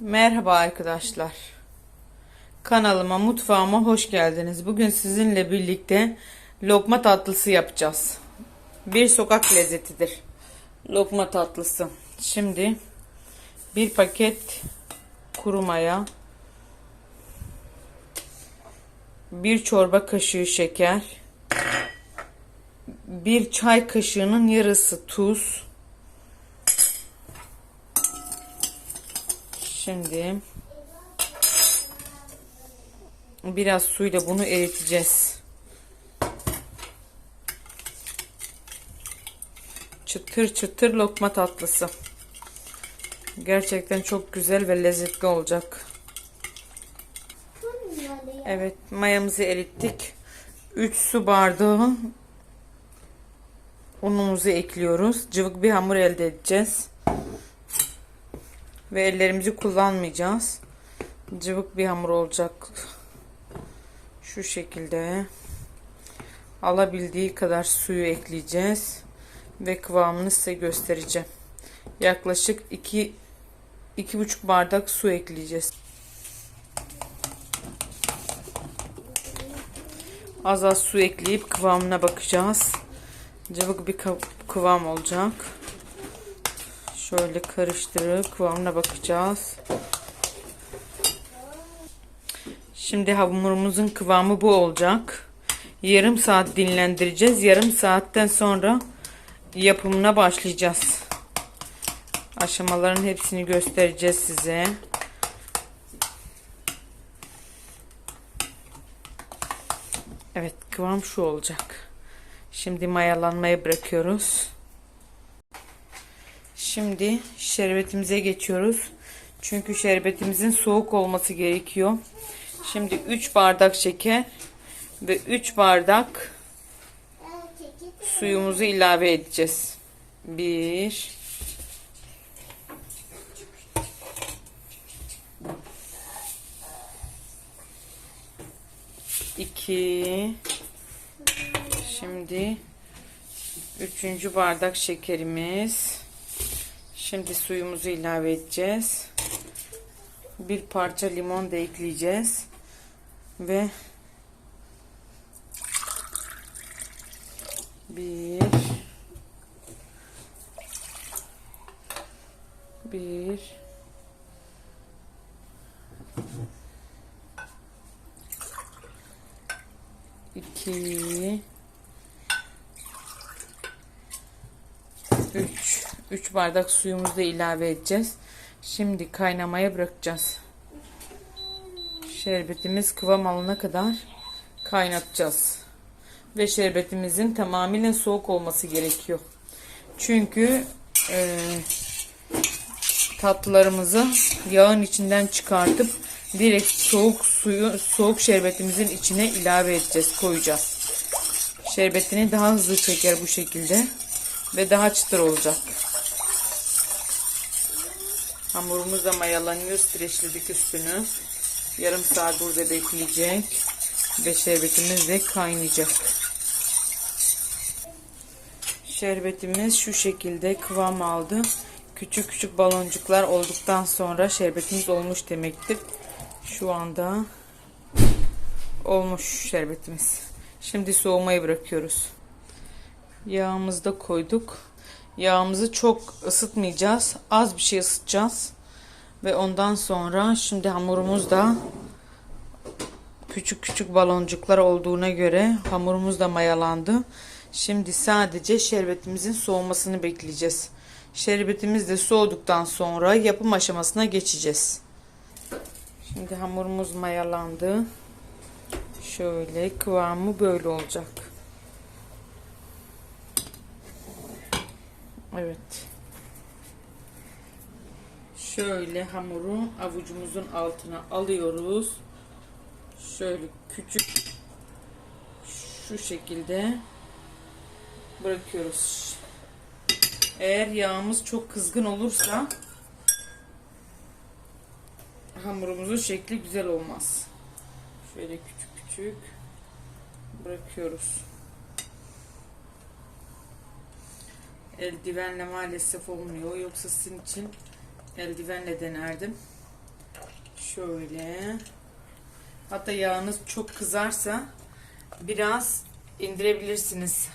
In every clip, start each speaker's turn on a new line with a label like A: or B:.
A: Merhaba arkadaşlar. Kanalıma, mutfağıma hoş geldiniz. Bugün sizinle birlikte lokma tatlısı yapacağız. Bir sokak lezzetidir. Lokma tatlısı. Şimdi bir paket kuru maya, bir çorba kaşığı şeker, bir çay kaşığının yarısı tuz, Şimdi biraz suyla bunu eriteceğiz. Çıtır çıtır lokma tatlısı. Gerçekten çok güzel ve lezzetli olacak. Evet mayamızı erittik. 3 su bardağı unumuzu ekliyoruz. Cıvık bir hamur elde edeceğiz. Ve ellerimizi kullanmayacağız. Cıvık bir hamur olacak. Şu şekilde. Alabildiği kadar suyu ekleyeceğiz. Ve kıvamını size göstereceğim. Yaklaşık 2 2,5 bardak su ekleyeceğiz. Az az su ekleyip kıvamına bakacağız. Cıvık bir kıvam olacak. Şöyle karıştırıp kıvamına bakacağız. Şimdi hamurumuzun kıvamı bu olacak. Yarım saat dinlendireceğiz. Yarım saatten sonra yapımına başlayacağız. Aşamaların hepsini göstereceğiz size. Evet kıvam şu olacak. Şimdi mayalanmaya bırakıyoruz. Şimdi şerbetimize geçiyoruz. Çünkü şerbetimizin soğuk olması gerekiyor. Şimdi 3 bardak şeker ve 3 bardak suyumuzu ilave edeceğiz. 1 2 Şimdi üçüncü bardak şekerimiz Şimdi suyumuzu ilave edeceğiz. Bir parça limon da ekleyeceğiz. Ve bir bir iki 3 3 bardak suyumuzu da ilave edeceğiz. Şimdi kaynamaya bırakacağız. Şerbetimiz kıvam alana kadar kaynatacağız. Ve şerbetimizin tamamıyla soğuk olması gerekiyor. Çünkü e, tatlılarımızı yağın içinden çıkartıp direkt soğuk suyu soğuk şerbetimizin içine ilave edeceğiz, koyacağız. Şerbetini daha hızlı çeker bu şekilde ve daha çıtır olacak. Hamurumuz da mayalanıyor. Streçledik üstünü. Yarım saat burada bekleyecek. Ve şerbetimiz de kaynayacak. Şerbetimiz şu şekilde kıvam aldı. Küçük küçük baloncuklar olduktan sonra şerbetimiz olmuş demektir. Şu anda olmuş şerbetimiz. Şimdi soğumayı bırakıyoruz. Yağımızı da koyduk. Yağımızı çok ısıtmayacağız. Az bir şey ısıtacağız. Ve ondan sonra şimdi hamurumuz da küçük küçük baloncuklar olduğuna göre hamurumuz da mayalandı. Şimdi sadece şerbetimizin soğumasını bekleyeceğiz. Şerbetimiz de soğuduktan sonra yapım aşamasına geçeceğiz. Şimdi hamurumuz mayalandı. Şöyle kıvamı böyle olacak. Evet. Şöyle hamuru avucumuzun altına alıyoruz. Şöyle küçük şu şekilde bırakıyoruz. Eğer yağımız çok kızgın olursa hamurumuzun şekli güzel olmaz. Şöyle küçük küçük bırakıyoruz. Eldivenle maalesef olmuyor. Yoksa sizin için eldivenle denerdim. Şöyle. Hatta yağınız çok kızarsa biraz indirebilirsiniz.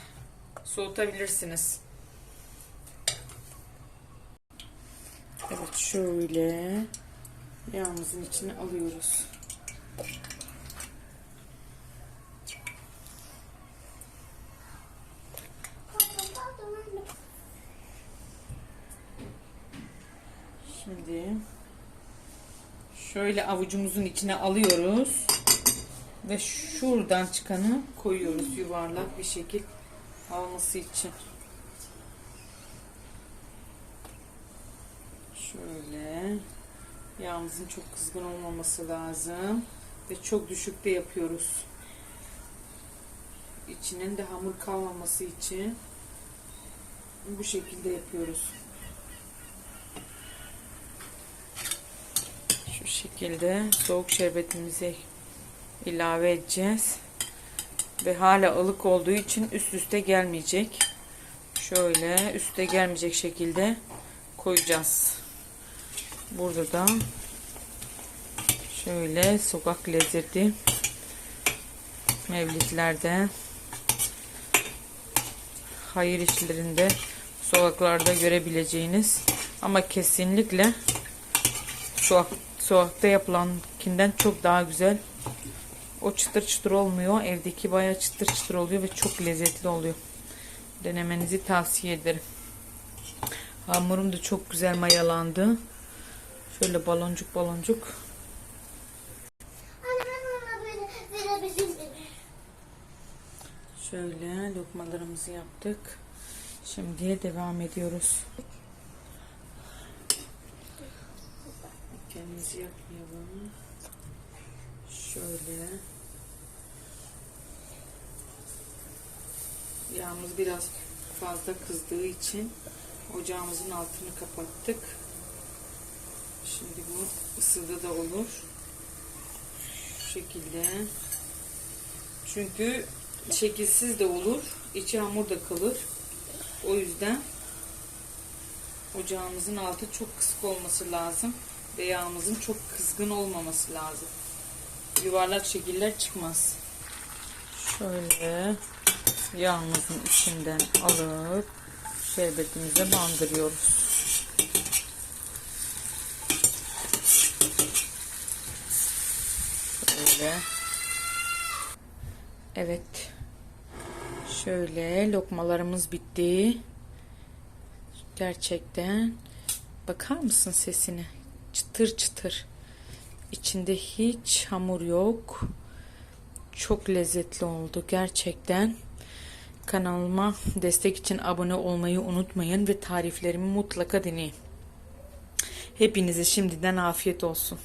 A: Soğutabilirsiniz. Evet şöyle yağımızın içine alıyoruz. Şimdi şöyle avucumuzun içine alıyoruz ve şuradan çıkanı koyuyoruz yuvarlak bir şekil alması için. Şöyle yağımızın çok kızgın olmaması lazım ve çok düşükte yapıyoruz. İçinin de hamur kalmaması için bu şekilde yapıyoruz. Şekilde soğuk şerbetimizi ilave edeceğiz. Ve hala ılık olduğu için üst üste gelmeyecek. Şöyle üste gelmeyecek şekilde koyacağız. Burada da şöyle sokak lezzeti mevlitlerde hayır işlerinde sokaklarda görebileceğiniz ama kesinlikle sokak, sokakta yapılankinden çok daha güzel. O çıtır çıtır olmuyor. Evdeki bayağı çıtır çıtır oluyor ve çok lezzetli oluyor. Denemenizi tavsiye ederim. Hamurum da çok güzel mayalandı. Şöyle baloncuk baloncuk. Şöyle lokmalarımızı yaptık. Şimdi devam ediyoruz. Kendimizi yakmayalım. Şöyle. Yağımız biraz fazla kızdığı için ocağımızın altını kapattık. Şimdi bu ısıda da olur. Şu şekilde. Çünkü şekilsiz de olur. içi hamur da kalır. O yüzden ocağımızın altı çok kısık olması lazım. Ve yağımızın çok kızgın olmaması lazım. Yuvarlak şekiller çıkmaz. Şöyle yağımızın içinden alıp şerbetimize bandırıyoruz. Şöyle. Evet. Şöyle lokmalarımız bitti. Gerçekten bakar mısın sesine? Çıtır çıtır. İçinde hiç hamur yok. Çok lezzetli oldu gerçekten. Kanalıma destek için abone olmayı unutmayın ve tariflerimi mutlaka deneyin. Hepinize şimdiden afiyet olsun.